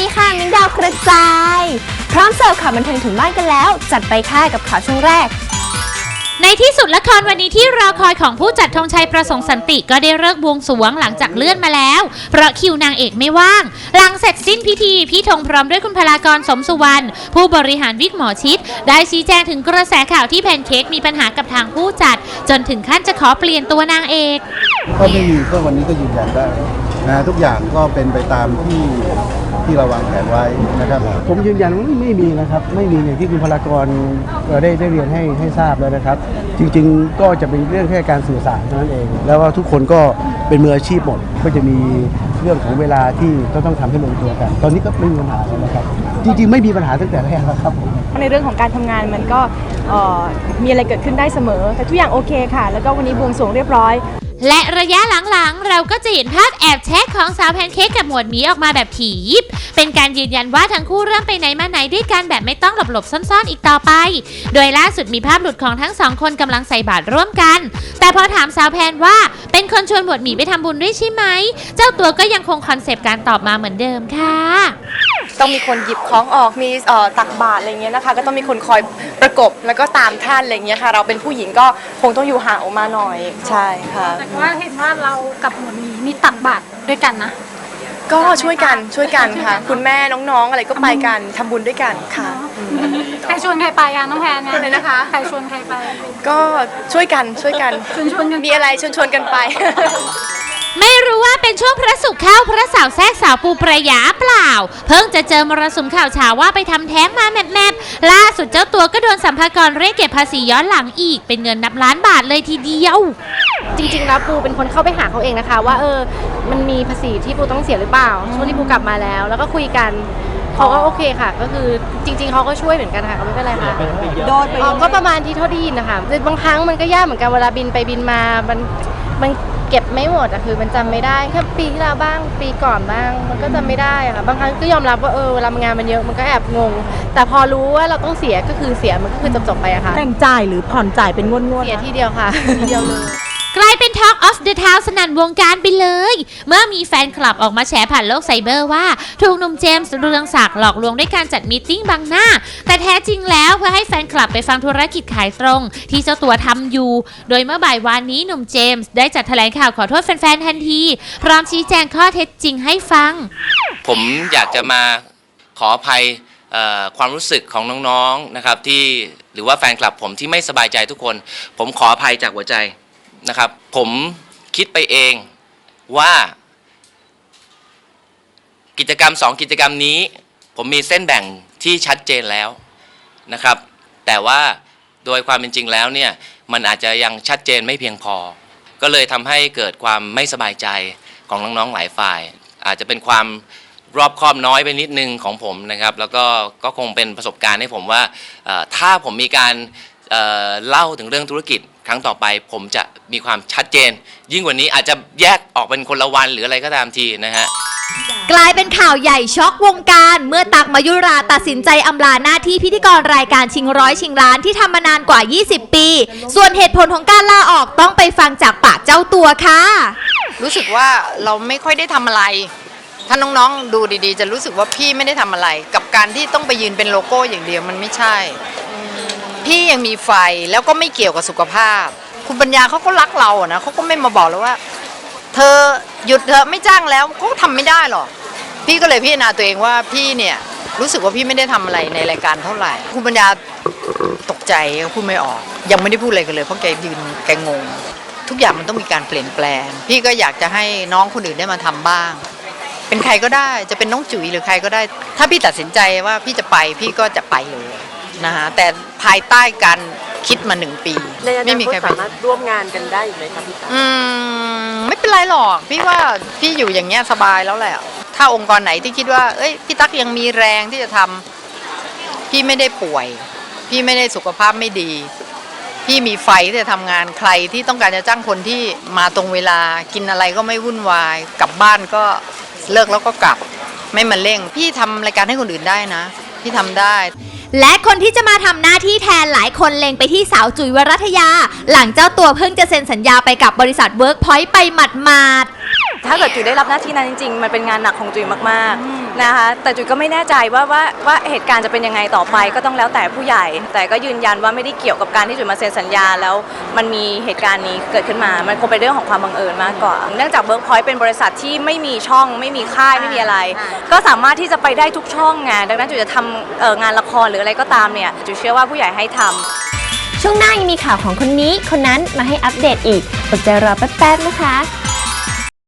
ดีค่ะ มิ้นดาวกระจาย พร้อมเสิร์ฟข่าวบันเทิงถึงบ้านกันแล้ว จัดไปค่ะกับข่าวช่วงแรก ในที่สุดละครวันนี้ที่รอคอยของผู้จัดธงชัยประสงค์สันติก็ได้เลิกบวงสรวงหลังจากเลื่อนมาแล้ว เพราะคิวนางเอกไม่ว่าง หลังเสร็จสิ้นพิธีพี่ธงพร้อมด้วยคุณพลากรสมสุวรรณผู้บริหารวิกหมอชิด ได้ชี้แจงถึงกระแสข่าวที่แพนเค้กมีปัญหากับทางผู้จัด จนถึงขั้นจะขอเปลี่ยนตัวนางเอก ก็ไม่มีก็วันนี้ก็ยืนยันได้นะทุกอย่างก็เป็นไปตามที่ที่เราวางแผนไว้นะครับ ผมยืนยันว่าไม่ไม่มีนะครับ ไม่มีอย่างที่คุณพลากรเอ่อได้ได้เรียนให้ให้ทราบแล้วนะครับ จริงๆก็จะเป็นเรื่องแค่การสื่อสารเท่านั้นเอง แล้วว่าทุกคนก็เป็นมืออาชีพหมดก็จะมีเรื่องของเวลาที่ก็ต้องทำให้ลงตัวกัน ตอนนี้ก็ไม่มีปัญหาแล้วนะครับ จริงๆ ไม่มีปัญหาตั้งแต่แรกแล้วครับผม ในเรื่องของการทำงานมันก็เอ่อมีอะไรเกิดขึ้นได้เสมอ แต่ทุกอย่างโอเคค่ะ แล้วก็วันนี้บวงสรวงเรียบร้อย และระยะหลังๆ เราก็จะเห็นภาพแอบแชทของสาวแพนเค้กกับหมวดหมีออกมาแบบถี่ยิบ เป็นการยืนยันว่าทั้งคู่เริ่มไปไหนมาไหนด้วยกันแบบไม่ต้องหลบๆซ่อนๆอีกต่อไป โดยล่าสุดมีภาพหลุดของทั้งสองคนกำลังใส่บาตรร่วมกัน แต่พอถามสาวแพนว่าเป็นคนชวนหมวดหมีไปทำบุญด้วยใช่ไหม เจ้าตัวก็ยังคงคอนเซปต์การตอบมาเหมือนเดิมค่ะ ต้องมีคนหยิบของออกมีเอ่อตักบาตรอะไรเงี้ยนะคะ ก็ต้องมีคนคอยประกบแล้วก็ตามท่านอะไรเงี้ยค่ะ เราเป็นผู้หญิงก็คงต้องอยู่ห่างออกมาหน่อยใช่ค่ะ แต่ว่าเห็นว่าเรากับหมวดหมีมีตักบาตรด้วยกันนะ ก็ช่วยกันช่วยกันค่ะ คุณแม่น้องๆอะไรก็ไปกันทำบุญด้วยกันค่ะ ใครชวนใครไปอะน้องแพนเนี่ยอะไรนะคะ ใครชวนใครไปก็ช่วยกันช่วยกัน ชวนชวนกันมีอะไรชวนชวนๆกันไป ไม่รู้ว่าเป็นช่วงพระศุกร์เข้าพระสาวแทรกสาวปูประยาเปล่า เพิ่งจะเจอมรสุมข่าวเช้าว่าไปทำแท้งมาแมบๆล่าสุดเจ้าตัวก็โดนสัมภากรเรียกเก็บภาษีย้อนหลังอีก เป็นเงินนับล้านบาทเลยทีเดียว จริงๆแล้วปูเป็นคนเข้าไปหาเขาเองนะคะ ว่าเออมันมีภาษีที่ปูต้องเสียหรือเปล่าช่วงที่ปูกลับมาแล้ว แล้วก็คุยกันเขาก็โอเคค่ะ ก็คือจริง ๆเขาก็ช่วยเหมือนกันค่ะเขาไม่เป็นไรค่ะโดนไปก็ประมาณที่เท่าที่ยินนะคะแต่บางครั้งมันก็ยากเหมือนกันเวลาบินไปบินมามันมัน เก็บไม่หมดอะคือมันจำไม่ได้แค่ปีที่แล้วบ้างปีก่อนบ้าง มันก็จำไม่ได้อะค่ะบางครั้งก็ยอมรับว่าเออเวลางานมันเยอะมันก็แอบงง แต่พอรู้ว่าเราต้องเสียก็คือเสียมันก็คือจบๆไปอะค่ะแต่งจ่ายหรือผ่อนจ่ายเป็นงวดงวดเสียทีเดียวค่ะทีเดียวเลยกลายเป็น Talk of the Town สนั่นวงการไปเลย เมื่อมีแฟนคลับออกมาแฉผ่านโลกไซเบอร์ว่า ถูกหนุ่มเจมส์เรืองศักดิ์หลอกลวงด้วยการจัดมีตติ้งบังหน้า แต่แท้จริงแล้วเพื่อให้แฟนคลับไปฟังธุรกิจขายตรง ที่เจ้าตัวทำอยู่ โดยเมื่อบ่ายวานนี้หนุ่มเจมส์ได้จัดแถลงข่าวขอโทษแฟนๆทันที พร้อมชี้แจงข้อเท็จจริงให้ฟัง ผมอยากจะมาขออภัยความรู้สึกของน้องๆนะครับที่หรือว่าแฟนคลับผมที่ไม่สบายใจทุกคน ผมขออภัยจากหัวใจ นะครับ ผมคิดไปเองว่า กิจกรรมสองกิจกรรมนี้ ผมมีเส้นแบ่งที่ชัดเจนแล้วนะครับ แต่ว่าโดยความเป็นจริงแล้วเนี่ยมันอาจจะยังชัดเจนไม่เพียงพอ ก็เลยทำให้เกิดความไม่สบายใจของน้องๆหลายฝ่าย อาจจะเป็นความรอบคอบน้อยไปนิดนึงของผมนะครับ แล้วก็ก็คงเป็นประสบการณ์ให้ผมว่าถ้าผมมีการเล่าถึงเรื่องธุรกิจ ครั้งต่อไปผมจะมีความชัดเจน ยิ่งกว่านี้อาจจะแยกออกเป็นคนละวันหรืออะไรก็ตามทีนะฮะ กลายเป็นข่าวใหญ่ช็อกวงการเมื่อตักมายุราตัดสินใจอำลาหน้าที่พิธีกรรายการชิงร้อยชิงล้านที่ทำมานานกว่า 20 ปี ส่วนเหตุผลของการลาออกต้องไปฟังจากปากเจ้าตัวค่ะ รู้สึกว่าเราไม่ค่อยได้ทำอะไร ถ้าน้องๆดูดีๆ จะรู้สึกว่าพี่ไม่ได้ทำอะไร กับการที่ต้องไปยืนเป็นโลโก้อย่างเดียวมันไม่ใช่ พี่ยังมีไฟแล้วก็ไม่เกี่ยวกับสุขภาพ คุณปัญญาเขาก็รักเราอะนะเขาก็ไม่มาบอกเลยว่า เธอหยุดเธอไม่จ้างแล้วเขาก็ทำไม่ได้หรอก พี่ก็เลยพิจารณาตัวเองว่าพี่เนี่ยรู้สึกว่าพี่ไม่ได้ทำอะไรในรายการเท่าไหร่ คุณปัญญาตกใจพูดไม่ออก ยังไม่ได้พูดอะไรกันเลย เพราะแกยืนแกงง ทุกอย่างมันต้องมีการเปลี่ยนแปลง พี่ก็อยากจะให้น้องคนอื่นได้มาทำบ้าง เป็นใครก็ได้จะเป็นน้องจุ๋ยหรือใครก็ได้ ถ้าพี่ตัดสินใจว่าพี่จะไปพี่ก็จะไปเลย นะฮะแต่ภายใต้การคิดมาหนึ่งปีไม่มีใครไป สามารถร่วมงานกันได้อีกไหมครับพี่ตั๊กอืมไม่เป็นไรหรอก พี่ว่าพี่อยู่อย่างเงี้ยสบายแล้วแหละ ถ้าองค์กรไหนที่คิดว่า เอ้ยพี่ตั๊กยังมีแรงที่จะทำพี่ไม่ได้ป่วย พี่ไม่ได้สุขภาพไม่ดี พี่มีไฟที่จะทำงานใครที่ต้องการจะจ้างคนที่มาตรงเวลากินอะไรก็ไม่วุ่นวาย กลับบ้านก็เลิกแล้วก็กลับ ไม่มาเร่ง พี่ทำรายการให้คนอื่นได้นะ พี่ทำได้ และคนที่จะมาทำหน้าที่แทนหลายคนเล็งไปที่สาวจุ๋ยวรัตยา หลังเจ้าตัวเพิ่งจะเซ็นสัญญาไปกับบริษัทเวิร์กพอยต์ไปหมาดๆ ถ้าเกิดจุ๋ยได้รับหน้าที่นั้นจริงๆ มันเป็นงานหนักของจุ๋ยมากๆ นะคะ แต่จุ๋ยก็ไม่แน่ใจว่าว่าว่าเหตุการณ์จะเป็นยังไงต่อไปก็ต้องแล้วแต่ผู้ใหญ่ แต่ก็ยืนยันว่าไม่ได้เกี่ยวกับการที่จุ๋ยมาเซ็นสัญญา แล้วมันมีเหตุการณ์นี้เกิดขึ้นมา มันคงเป็นเรื่องของความบังเอิญมากกว่า เนื่องจากเบิร์กพอยต์เป็นบริษัทที่ไม่มีช่องไม่มีค่ายไม่มีอะไร ก็สามารถที่จะไปได้ทุกช่องไงดังนั้นจุ๋ยจะทำเอ่องานละครหรืออะไรก็ตามเนี่ยจุ๋ยเชื่อว่าผู้ใหญ่ให้ทำช่วงหน้ายังมีข่าวของคนนี้คนนั้นมาให้อัปเดตอีกอดใจรอแป๊บๆนะคะ